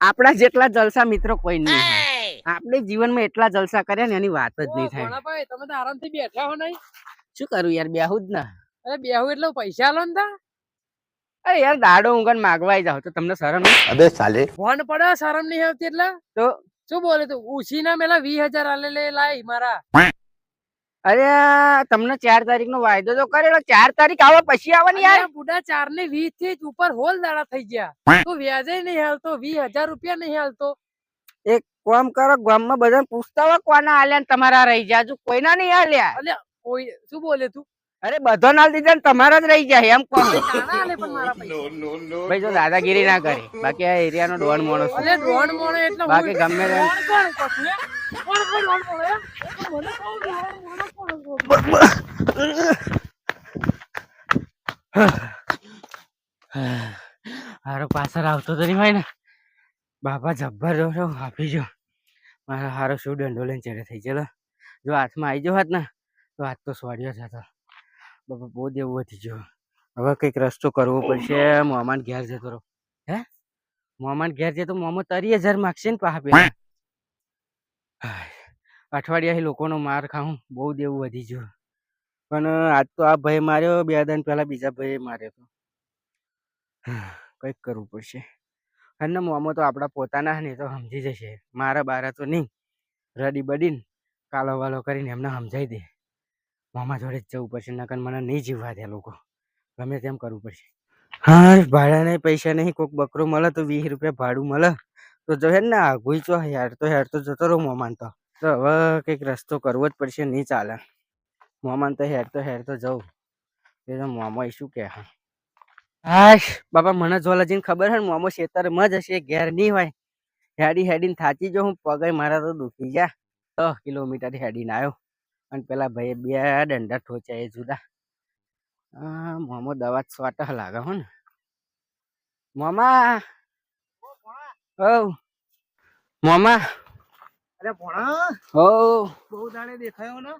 આપણા જેટલા જલસા મિત્રો કોઈ નહીં આપણે જીવનમાં એટલા જલસા કર્યા ને એની વાત જ નહીં થાય. તમે તો આરામથી બેઠા હો નહીં. શું કરું યાર બેહુ જ ના. અરે બેહુ એટલે પૈસા લો ને તા. અરે યાર દાડો ઊંઘન માગવાઈ જાવ તો તમને શરમ અબે સાલે. ફોન પડે શરમ નહીં આવતી એટલે? તો? શું બોલે તું? ઉછી ના મેલા વીસ હજાર આલે લે લાય મારા. અરે તમને ચાર તારીખ નો વાયદો તો કરેલો. ચાર તારીખ આવે પછી આવવાની યાર. બુડા ચાર ને વીસથી જ ઉપર હોલ દાડા થઈ ગયા. તો વ્યાજે નહીં હાલતો વીસ હજાર રૂપિયા નહીં હાલતો. એક કોમ કરો ગામમાં બધા પૂછતા હોય કોના આલ્યા ને તમારા રહી જાય હજુ કોઈના નહીં આલ્યા કોઈ શું બોલે તું? અરે બધો ના દીધા ને તમારા જ રહી જાય એમ પૈસા. ભાઈ જો દાદાગીરી ના કરે. બાકી આ એરિયા નો ડોન મોણો છું. અલે દોણ એટલે બાકી ગમે કોણ કોણ? કોણ કોણ મોણે મોણે કોણ કોણ? હારો પાછળ આવતો તો નહીં ભાઈ ને. બાપા જબ્બર દોડો આપી જો. મારો હારો શું દંડો લઈને ચડે થઈ ગયેલો. જો હાથમાં આવી ગયો હાથ ને, તો હાથ તો સ્વાડ્યો જ હતો બાપા બહુ દેવું વધી જો. હવે કંઈક રસ્તો કરવો પડશે મોમાન ઘેર જતો રહો. હે? મોમાન ઘેર જતો મોમો તરી હજાર માગશે ને પાહા પેલા અઠવાડિયા લોકોનો માર ખાઉં, બહુ દેવું વધી ગયું. પણ આજ તો આ ભાઈ માર્યો, બે દાન પહેલાં બીજા ભાઈએ માર્યો તો. કંઈક કરવું પડશે. અને મોમો તો આપણા પોતાના ને તો સમજી જશે. મારા બારા તો નહીં. રડી બડીને કાલો વાલો કરીને એમને સમજાવી દે. મામા જોડે જ જવું પડશે, નકર મને નહીં જીવવા દે લોકો. ગમે તેમ કરવું પડશે. હા ભાડાના પૈસા નહીં કોઈક બકરો મળે તો વીસ રૂપિયા ભાડું મળે. તો જો હે ને આઘુઈ ચો યાર તો યાર તો જતો રહો મોમાન તો. તો હવે કંઈક રસ્તો કરવો જ પડશે નહીં ચાલે. મોમાન તો હેર તો હેર તો જવું. એ તો મોમો શું કે હા. હાશ બાપા મને જોલાજીને ખબર છે ને મોમો ખેતરમાં જ હશે ઘેર નહીં હોય. હેડી હેડીને થાચી જો હું પગે મારા તો દુખી ગયા. દસ કિલોમીટર હેડીને આવ્યો. અને પેલા ભાઈ બે દંડા ઠોચ્યા એ જુદા. આ મોમો દવા સ્વાટા લાગે હો ને. મોમા. ઓ મોમા. અરે ભણા હો. બહુ દાડે દેખાયો ને.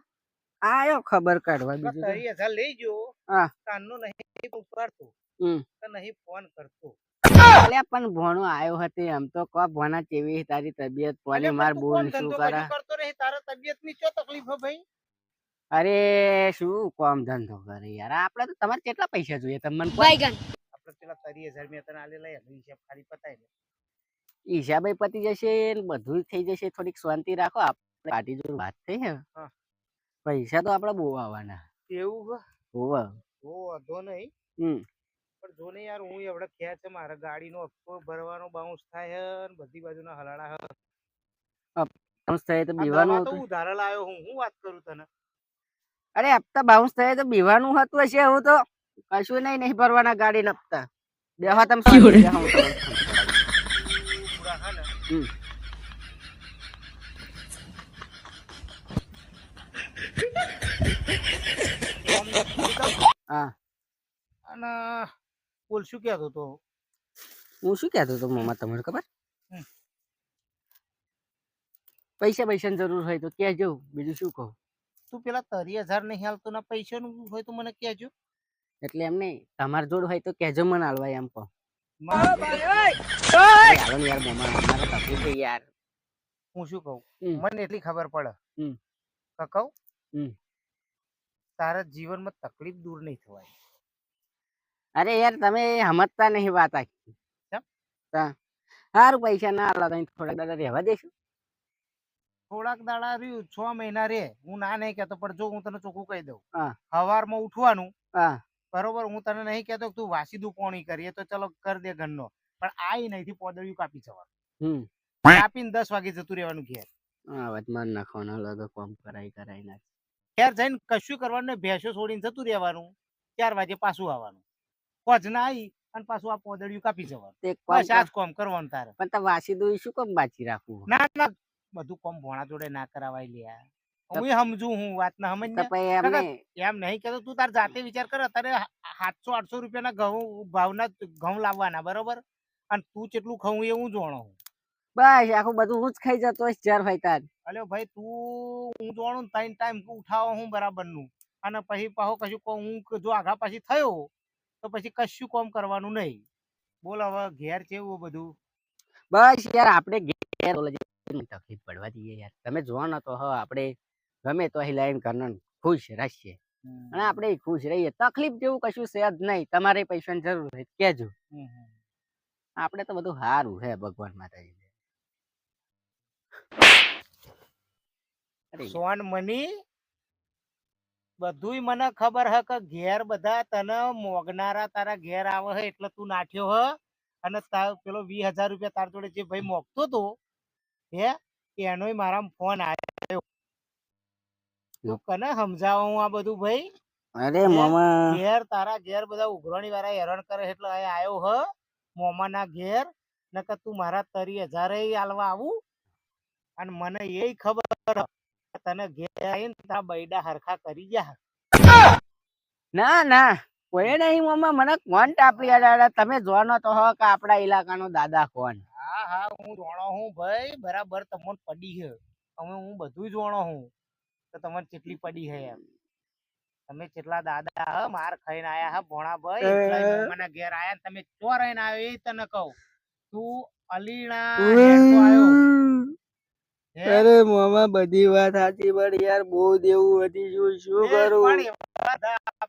આયો ખબર કાઢવા બીજું તો. તારી હજાર લઈ જો હા. નું નહીં ઉપાડતો. હમ. તો નહીં ફોન કરતો. અલ્યા પણ ભણો આવ્યો હતી આમ તો કો ભણા કેવી તારી તબિયત? પાણી માર બોલ શું કરે? કરતો નહીં. તારા તબિયતની શું તકલીફ હે ભાઈ? અરે શું કોમ ધંધો કરે યાર? આપણે તો તમારે કેટલા પૈસા જોઈએ? તમને. આપણે પેલા તારી હજાર મેં તને આલે લઈ હિસાબ ખાલી પતાય હિસાબે પતી જશે બધું થઈ જશે. થોડીક શાંતિ રાખો. આપણે પાર્ટી જોડે વાત થઈ હે. પૈસા તો આપણે બહુ આવવાના. એવું હોવે વાંધો નહીં. હમ. પણ જો ને યાર હું એવડે ખ્યા છે મારા ગાડીનો હપ્તો ભરવાનો બાઉન્સ થાય હે ને બધી બાજુના હલાડા હે. બાઉન્સ થાય તો બીવાનું તો ઉધારે લાવ્યો હું હું વાત કરું તને? અરે હપ્તા બાઉન્સ થાય તો બીવાનું હતું હશે હું તો કશું નહીં નહીં ભરવાના ગાડી હપ્તા. દેવા તમે શાંતિ બેહો, હું તમને ફોન કરાવું. પૂરા હે હમ. હા. અને બોલ શું કહેતો તો હું શું કહેતો તો મામા તમને ખબર? પૈસા પૈસાની જરૂર હોય તો કહેજો બીજું શું કહું? તું પેલા તરી હજાર નહીં હાલતો ના પૈસાનું હોય તો મને કહેજો. એટલે એમ નહીં તમારી જોડ હોય તો કહેજો મને હાલવા એમ કહો. યાર મામા અમારે તકલીફ છે યાર. હું શું કહું? મને એટલી ખબર પડે. હમ. કહું? તારા જીવનમાં તકલીફ દૂર નહીં થવાય. અરે યાર તમે સમજતા નહીં વાત આખી? સારું પૈસા ના હાલો તો થોડાક દાડા રહેવા દેશું. થોડાક દાડા રહ્યું છ મહિના રે. હું ના નહીં કેતો પણ જો હું તને ચોખ્ખું કહી દઉં. હવારમાં ઉઠવાનું હા. બરોબર હું તને નહીં કહેતો તું વાસી દુપોણી કરીએ તો ચલો કર દે ઘરનો. પણ આ નહીં પોદળિયું કાપી જવાનું. કાપીને દસ વાગે જતું રહેવાનું ઘેર. આ નાખવાનો લગો કોમ કરાઈ કરાઈ નાખ. ઘેર જઈને કશું કરવાનું ભેંસો છોડીને જતું રહેવાનું. ચાર વાગે પાછું આવવાનું. પોજ ના આવી અને પાછું આ પોદળિયું કાપી જવાનું. બસ આ જ કોમ કરવાનું તારે. પણ વાસી દુઈ શું કોમ બાચી રાખવું? ના ના બધું કોમ ભોણા જોડે ના કરાવાય લ્યા. હું સમજુ હું વાત ના સમજ એમ નહીં કે તું તાર જાતે વિચાર કર અત્યારે સાતસો આઠસો રૂપિયાના ઘઉં ભાવના ઘઉં લાવવાના બરોબર? અને તું કેટલું ખાવું એ હું જોણો હું. બસ આખું બધું હું જ ખાઈ જતો ચાર ભાઈ તાર. અલે ભાઈ તું હું જોણું ત્રણ ટાઈમ ઉઠાવો હું બરાબરનું અને પછી પાછો કશું કો હું જો આઘા પાછી થયો તો પછી કશું કોમ કરવાનું નહીં. બોલ હવે ઘેર કેવું બધું? બસ યાર આપણે ઘેર તકલીફ પડવા દઈએ યાર. તમે જોવા ન તો હ આપણે ગમે તો અહીં લાઈન ઘરનો ખુશ રાખીએ અને આપણે ખુશ રહીએ. તકલીફ જેવું કશું છે જ નહીં. તમારે પૈસાની જરૂર હમ, હમ. આપણે તો બધું સારું છે ભગવાન માતાજી સોન મની બધુંય મને ખબર હ કે ઘેર બધા તને મોગનારા તારા ઘેર આવે હે એટલે તું નાઠ્યો હ. અને તાર પેલો વીસ હજાર રૂપિયા તાર જોડે જે ભાઈ મોગતો તો હે એનોય મારા ફોન આવ્યો તું કને સમજાવું હું આ બધું ભાઈ? અરે મામા. ઘેર તારા ઘેર બધા ઉઘરણી વાળા હેરાન કરે એટલે અહીં આવ્યો હ. મોમાના ઘેર. નકર તું મારા તરી હજારે આલવા આવું. અને મને એ ખબર તને ઘેર આવીને તારા બૈડા હરખા કરી જા. ના ના. કોઈ નહીં મામા. મને કોણ ટાપી અડાડે તમે જોવાનો તો હો કે આપણા ઇલાકાનો દાદા કોણ. હા હા હું જોણો હું ભાઈ. બરાબર તમને પડી છે હવે હું બધું જોણો હું. તો તમને કેટલી પડી હે એમ. તમે કેટલા દાદા હ માર ખાઈને આયા હ ભોણા ભાઈ એટલા ઘેર આયા તમે ચો રહીને આવ્યો એ તને કહું. તું અલીણા અરે મામા બધી વાત સાચી પણ યાર બહુ દેવું વધી ગયું. શું કરું?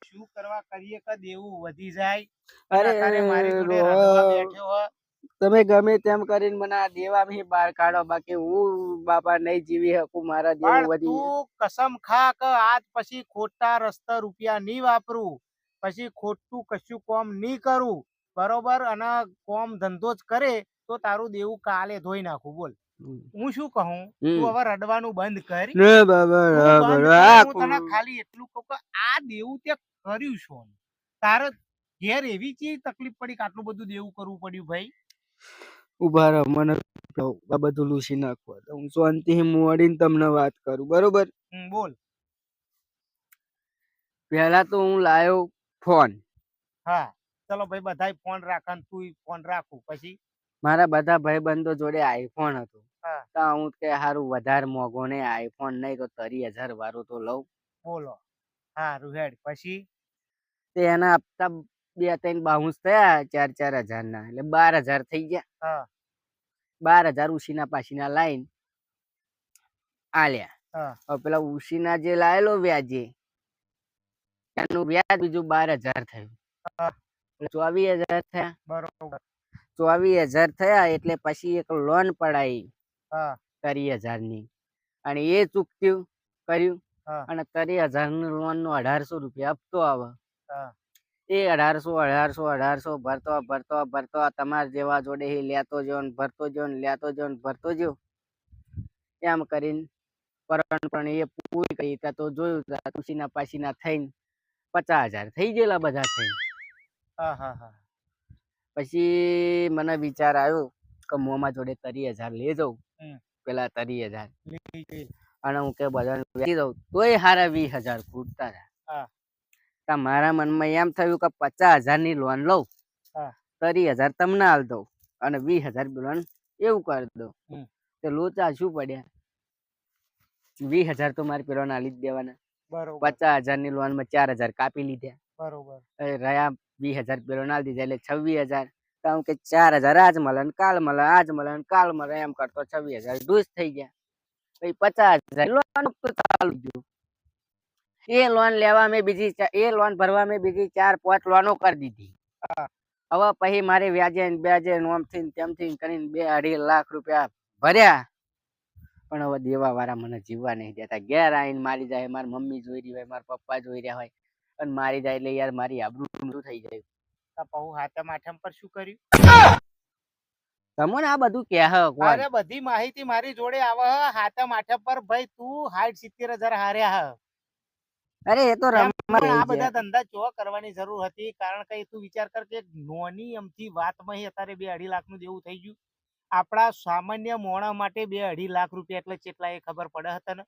શું કરવા કરીએ? કે દેવું વધી જાય. અરે મારી જોડે બેઠ્યો તમે ગમે તેમ કરીને મને આ દેવામાંથી બહાર કાઢો. બાકી હું બાપા નહીં જીવી શકું મારા દેવું વધી કસમ ખા કે આજ પછી ખોટા રસ્તા રૂપિયા નહીં વાપરું. પછી ખોટું કશું કોમ નહીં કરું. બરોબર? અને કોમ ધંધો જ કરે તો તારું દેવું કાલે ધોઈ નાખું. બોલ. હું શું કહું? તું હવે રડવાનું બંધ કર. તને ખાલી એટલું કહું કે આ દેવું તે કર્યું શું તારે ઘેર એવી ચી તકલીફ પડી કે આટલું બધું દેવું કરવું પડ્યું ભાઈ? ઊભા રહો મને આ બધું લૂસી નાખવા તો હું શાંતિથી મોડીને તમને વાત કરું બરોબર? બોલ. પહેલા તો હું લાયો ફોન. હા ચલો ભાઈ બધા ફોન રાખે તું ફોન રાખું પછી? મારા બધા ભાઈબંધો જોડે આઈફોન હતો. હા. તો હું કે હારું વધારે મોંઘો ને આઈફોન નહીં તો તરી હજાર વાળું તો લઉં. બોલો. હારું હેડ પછી? તે એના હપ્તા બે ત્રણ બાઉન્સ થયા ચાર ચાર હજાર ના એટલે બાર હજાર થઈ ગયા. બાર હજાર ઉશીના પાસીના લાઈન આલ્યા. પેલા ઉશીના જે લાયેલો વ્યાજે એનું વ્યાજ બીજું બાર હજાર થયું. ચોવીસ હજાર થયા. બરોબર. ચોવીસ હજાર થયા એટલે પછી એક લોન પડાઈ ત્રીસ હજારની અને એ ચૂકત્યું કર્યું. અને ત્રીસ હજારનું લોન નો અઢારસો રૂપિયા હપ્તો આવે. એ અઢારસો અઢારસો અઢારસો ભરતો ભરતો ભરતો તમારા જેવા જોડે એ લેતો જો ને ભરતો જો ને લેતો જો ને ભરતો જો એમ કરીને પણ એ પૂરી કરી ત્યાં તો જોયું ત્યાં તુસીના પાસીના થઈને પચાસ હજાર થઈ ગયેલા બધા થઈને. પછી મને વિચાર આવ્યો કે મોમાં જોડે તરી હજાર લઈ જાઉં. પેલા તરી હજાર. અને હું કે બધાને વેચી દઉં. તોય હારા વીસ હજાર ખૂટતા હતા તા મારા મનમાં એમ થયું કે પચાસ હજારની લોન લઉં ત્રીસ હજાર તમને હાલ દઉં અને વીસ હજાર લોન એવું કરી દઉં. તો લોચા શું પડ્યા? વીસ હજાર તો મારે પેલો ના જ દેવાના. પચાસ હજારની લોનમાં ચાર હજાર કાપી લીધા. બરોબર. રહ્યા વીસ હજાર પેલો ના દીધા એટલે છવ્વીસ હજાર. તો આમ કે ચાર હજાર આજ મળે ને કાલ મળે આજ મળે ને કાલ મળે એમ કરતો છવ્વીસ હજાર દૂસ થઈ ગયા. પછી પચાસ હજાર લોન તો ચાલુ ગયું. એ લોન લેવા મેં બીજી એ લોન ભરવા મેં બીજી ચાર પાંચ લોનો કરી દીધી. હવે પછી મારે વ્યાજે ને બ્યાજે ને ઓમથી ને તેમથી કરીને બે અઢી લાખ રૂપિયા ભર્યા. પણ હવે દેવા વાળા મને જીવવા નહીં દેતા. ઘેર આવીને મારી જાય મારી મમ્મી જોઈ રહી હોય મારા પપ્પા જોઈ રહ્યા હોય. અને મારી જાય એટલે યાર મારી આબરૂ થઈ જાય પહુ હાથમ આઠમ પર શું કર્યું? તમને આ બધું કે અરે બધી માહિતી મારી જોડે આવે હ. હાથમ આઠમ પર ભાઈ તું સાઠ સિત્તેર હજાર હાર્યા હ. અરે એ તો રમત આ બધા ધંધા ચો કરવાની જરૂર હતી. કારણ કે તું વિચાર કર કે નોની એમથી વાતમાં અત્યારે બે અઢી લાખનું દેવું થઈ ગયું. આપણા સામાન્ય મોણા માટે બે અઢી લાખ રૂપિયા એટલે કેટલા એ ખબર પડે હતા ને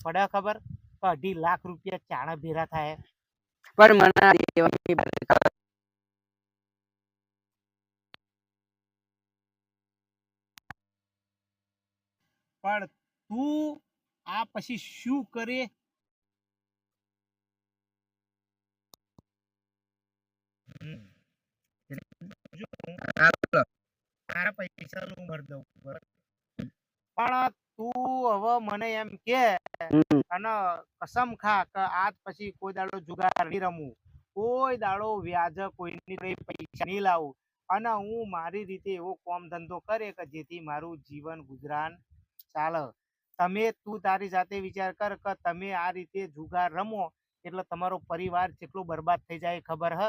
પડે ખબર? અઢી લાખ રૂપિયા ચાણા ભેરા થાય. પણ મને પણ તું આ પછી શું કરે હમ. જો હા, બોલો. તારા પૈસા હું ભરી દઉં પણ તું હવે મને એમ કે અને કસમ ખા કે આજ પછી કોઈ દાડો જુગાર નહીં રમું કોઈ દાડો વ્યાજ કોઈની પૈસા નહીં લાવું અને હું મારી રીતે એવો કોમ ધંધો કરે કે જેથી મારું જીવન ગુજરાન ચાલે તમે તું તારી જાતે વિચાર કર કે તમે આ રીતે જુગાર રમો, એટલે તમારો પરિવાર કેટલો બરબાદ થઈ જાય ખબર હ.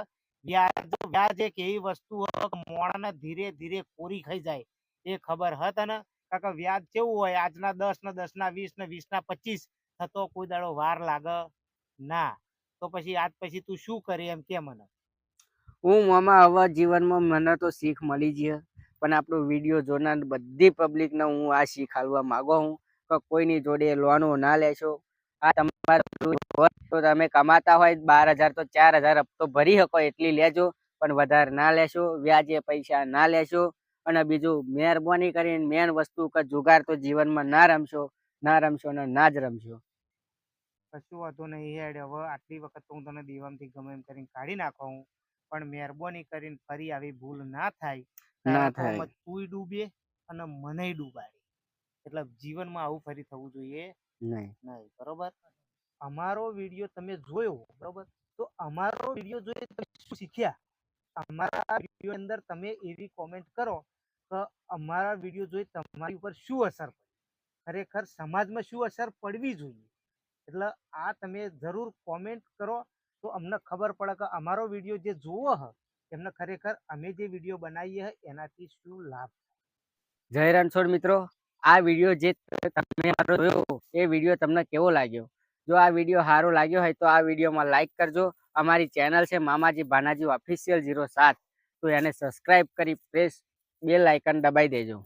વ્યાજ વ્યાજ એક એવી વસ્તુ મોણાને ધીરે ધીરે કોરી ખાઈ જાય એ ખબર હ તને? કારણ કે વ્યાજ કેવું હોય? આજના દસ ને દસ ના વીસ ને વીસ ના પચીસ થતો કોઈ દાડો વાર લાગે? ના. તો પછી આજ પછી તું શું કરે એમ કે મને? હું મામા આવા જીવનમાં મને તો શીખ મળી છે. પણ આપણો વીડિયો જોનાર બધી પબ્લિકને હું આ શીખ હાલવા માગો હું. કોઈની જોડે લોનો ના લેશો. આ તમારું તો તમે કમાતા હોય બાર હજાર તો ચાર હજાર હપ્તો ભરી શકો એટલી લેજો. પણ વધારે ના લેશો વ્યાજે પૈસા ના લેશો. અને બીજું મહેરબાની કરીને મેન વસ્તુ કે જુગાર તો જીવનમાં ના રમશો ના રમશો ને ના જ રમશો. કશું વાંધો નહીં હેડ. હવે આટલી વખત તો હું તને દીવામથી ગમે એમ કરીને કાઢી નાખો હું. પણ મહેરબાની કરીને ફરી આવી ભૂલ ના થાય. ના થાય. તું ડૂબે અને મને ડૂબાડે. એટલે જીવનમાં આવું ફરી થવું જોઈએ નહીં. નહીં બરોબર? અમારો વીડિયો તમે જોયો બરોબર? તો અમારો વીડિયો જોઈ તમે શું શીખ્યા? અમારા વીડિયો અંદર તમે એવી કોમેન્ટ કરો કે અમારા વીડિયો જોઈ તમારી ઉપર શું અસર પડી? ખરેખર સમાજમાં શું અસર પડવી જોઈએ? એટલે આ તમે જરૂર કોમેન્ટ કરો તો અમને ખબર પડે કે અમારો વીડિયો જે જોવો હ એમને ખરેખર અમે જે વીડિયો બનાવીએ એનાથી શું લાભ જય રણછોડ મિત્રો. આ વીડિયો જે તમે મારો જોયો, એ વીડિયો તમને કેવો લાગ્યો? જો આ વીડિયો સારો લાગ્યો હોય તો આ વિડીયોમાં લાઈક કરજો. અમારી ચેનલ છે મામાજી ભાનાજી ઓફિશિયલ ઝીરો સાત. તો એને સબસ્ક્રાઈબ કરી પ્રેસ બેલ આઇકન દબાઈ દેજો.